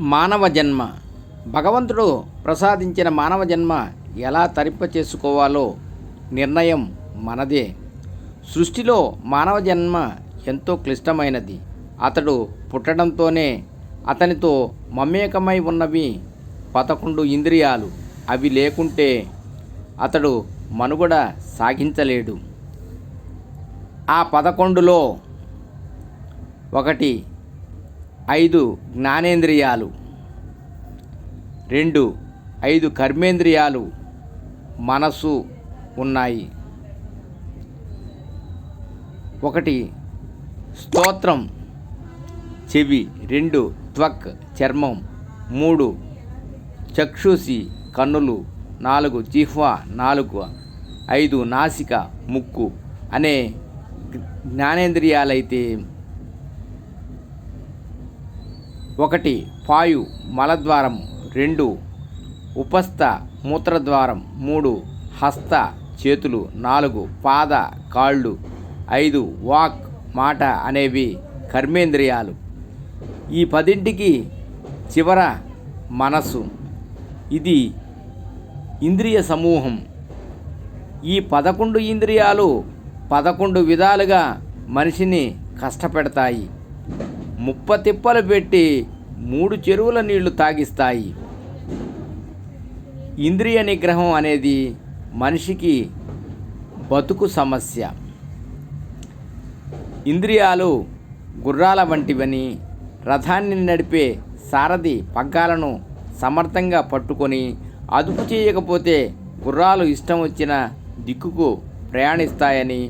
మానవ జన్మ. భగవంతుడు ప్రసాదించిన మానవ జన్మ ఎలా తరింప చేసుకోవాలో నిర్ణయం మనదే. సృష్టిలో మానవ జన్మ ఎంతో క్లిష్టమైనది. అతడు పుట్టడంతోనే అతనితో మమేకమై ఉన్నవి పదకొండు ఇంద్రియాలు. అవి లేకుంటే అతడు మనుగడ సాగించలేడు. ఆ పదకొండులో ఒకటి ఐదు జ్ఞానేంద్రియాలు. రెండు ఐదు కర్మేంద్రియాలు మనసు ఉన్నాయి. ఒకటి స్తోత్రం చెవి. రెండు త్వక్ చర్మం. మూడు చక్షుసి కన్నులు. నాలుగు జిహ్వ నాలుగు ఐదు నాసిక ముక్కు. అనే జ్ఞానేంద్రియాలైతే ఒకటి పాయు మలద్వారం. రెండు ఉపస్థ మూత్రద్వారం. మూడు హస్త చేతులు. నాలుగు పాద కాళ్ళు. ఐదు వాక్ మాట అనేవి కర్మేంద్రియాలు. ఈ పదింటికి చివర మనసు ఇది ఇంద్రియ సమూహం. ఈ పదకొండు ఇంద్రియాలు పదకొండు విధాలుగా మనిషిని కష్టపెడతాయి. ముప్ప తిప్పలు పెట్టి మూడు చెరువుల నీళ్ళు తాగిస్తాయి. ఇంద్రియ నిగ్రహం అనేది మనిషికి బతుకు సమస్య. ఇంద్రియాలు గుర్రాల వంటివని రథాన్ని నడిపే సారథి పగ్గాలను సమర్థంగా పట్టుకొని అదుపు చేయకపోతే గుర్రాలు ఇష్టం వచ్చిన దిక్కుకు ప్రయాణిస్తాయని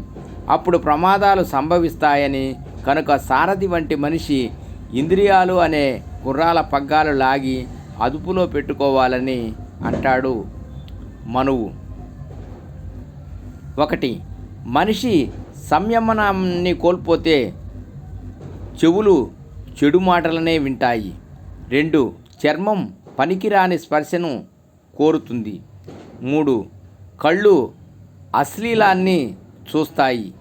అప్పుడు ప్రమాదాలు సంభవిస్తాయని కనుక సారథి వంటి మనిషి ఇంద్రియాలు అనే గుర్రాల పగ్గాలు లాగి అదుపులో పెట్టుకోవాలని అంటాడు మనువు. ఒకటి మనిషి సంయమనాన్ని కోల్పోతే చెవులు చెడు మాటలనే వింటాయి. రెండు చర్మం పనికిరాని స్పర్శను కోరుతుంది. మూడు కళ్ళు అశ్లీలాన్ని చూస్తాయి.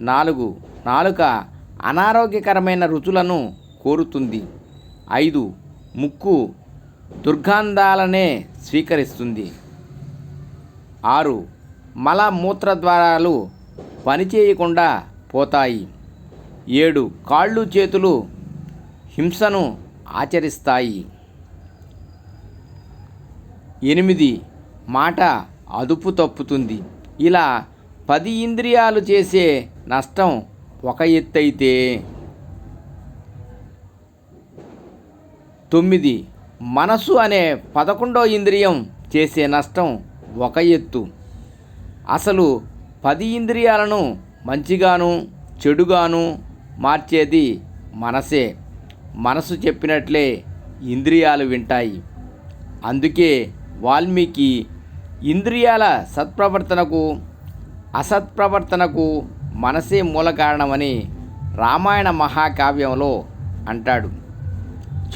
నాలుగు నాలుక అనారోగ్యకరమైన రుచులను కోరుతుంది. ఐదు ముక్కు దుర్గంధాలనే స్వీకరిస్తుంది. ఆరు మల మూత్రద్వారాలు పనిచేయకుండా పోతాయి. ఏడు కాళ్ళు చేతులు హింసను ఆచరిస్తాయి. ఎనిమిది మాట అదుపు తప్పుతుంది. ఇలా పది ఇంద్రియాలు చేసే నష్టం ఒక ఎత్తైతే తొమ్మిది. మనసు అనే పదకొండో ఇంద్రియం చేసే నష్టం ఒక ఎత్తు. అసలు పది ఇంద్రియాలను మంచిగాను చెడుగాను మార్చేది మనసే. మనసు చెప్పినట్లే ఇంద్రియాలు వింటాయి. అందుకే వాల్మీకి ఇంద్రియాల సత్ప్రవర్తనకు అసత్ప్రవర్తనకు మనసే మూల కారణమని రామాయణ మహాకావ్యంలో అంటాడు.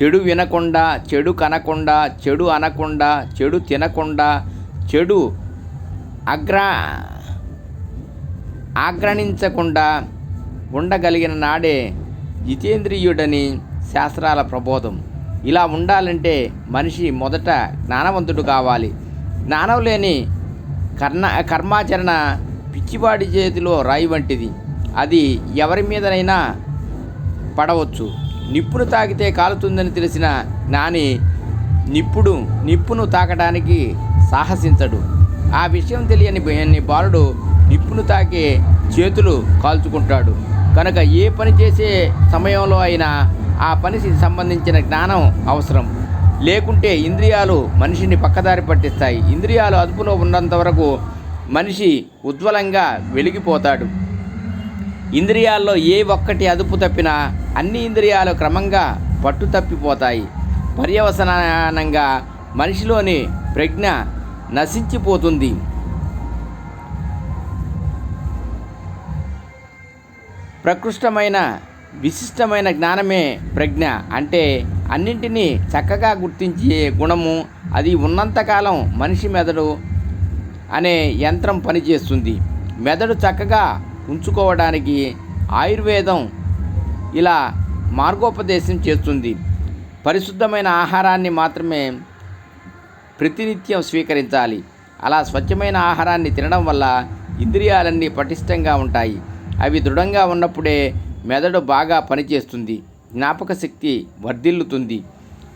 చెడు వినకుండా చెడు కనకుండా చెడు అనకుండా చెడు తినకుండా చెడు అగ్ర ఆగ్రణించకుండా ఉండగలిగిన నాడే జితేంద్రియుడని శాస్త్రాల ప్రబోధం. ఇలా ఉండాలంటే మనిషి మొదట జ్ఞానవంతుడు కావాలి. జ్ఞానం లేని కర్ణ కర్మాచరణ పిచ్చివాడి చేతిలో రాయి వంటిది. అది ఎవరి మీదనైనా పడవచ్చు. నిప్పును తాకితే కాలుతుందని తెలిసిన జ్ఞాని నిప్పుడు నిప్పును తాకడానికి సాహసించడు. ఆ విషయం తెలియని బాలుడు నిప్పును తాకే చేతులు కాల్చుకుంటాడు. కనుక ఏ పని చేసే సమయంలో అయినా ఆ పనికి సంబంధించిన జ్ఞానం అవసరం. లేకుంటే ఇంద్రియాలు మనిషిని పక్కదారి పట్టిస్తాయి. ఇంద్రియాలు అదుపులో ఉన్నంత వరకు మనిషి ఉజ్వలంగా వెలిగిపోతాడు. ఇంద్రియాల్లో ఏ ఒక్కటి అదుపు తప్పినా అన్ని ఇంద్రియాలు క్రమంగా పట్టు తప్పిపోతాయి. పర్యవసనంగా మనిషిలోని ప్రజ్ఞ నశించిపోతుంది. ప్రకృష్టమైన విశిష్టమైన జ్ఞానమే ప్రజ్ఞ అంటే అన్నింటినీ చక్కగా గుర్తించే గుణము అది ఉన్నంతకాలం మనిషి మెదడు అనే యంత్రం పనిచేస్తుంది. మెదడు చక్కగా ఉంచుకోవడానికి ఆయుర్వేదం ఇలా మార్గోపదేశం చేస్తుంది. పరిశుద్ధమైన ఆహారాన్ని మాత్రమే ప్రతినిత్యం స్వీకరించాలి. అలా స్వచ్ఛమైన ఆహారాన్ని తినడం వల్ల ఇంద్రియాలన్నీ పటిష్టంగా ఉంటాయి. అవి దృఢంగా ఉన్నప్పుడే మెదడు బాగా పనిచేస్తుంది. జ్ఞాపక శక్తి వర్ధిల్లుతుంది.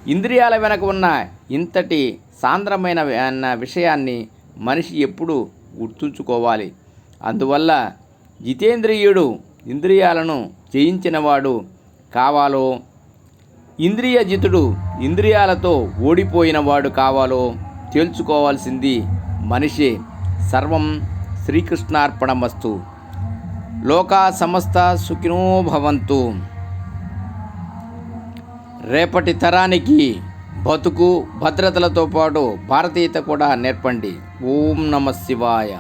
ఇంద్రియాల వెనక ఉన్న ఇంతటి సాంద్రమైన అన్న విషయాన్ని మనిషి ఎప్పుడు గుర్తుంచుకోవాలి. అందువల్ల జితేంద్రియుడు ఇంద్రియాలను జయించినవాడు కావాలో? ఇంద్రియజితుడు ఇంద్రియాలతో ఓడిపోయినవాడు కావాలో? తేల్చుకోవాల్సింది మనిషి. సర్వం శ్రీకృష్ణార్పణమస్తు. లోకా సమస్త సుఖినో భవంతు. రేపటి తరానికి బతుకు భద్రతలతో పాటు భారతీయత కూడా నేర్పండి. ఓం నమ శివాయ.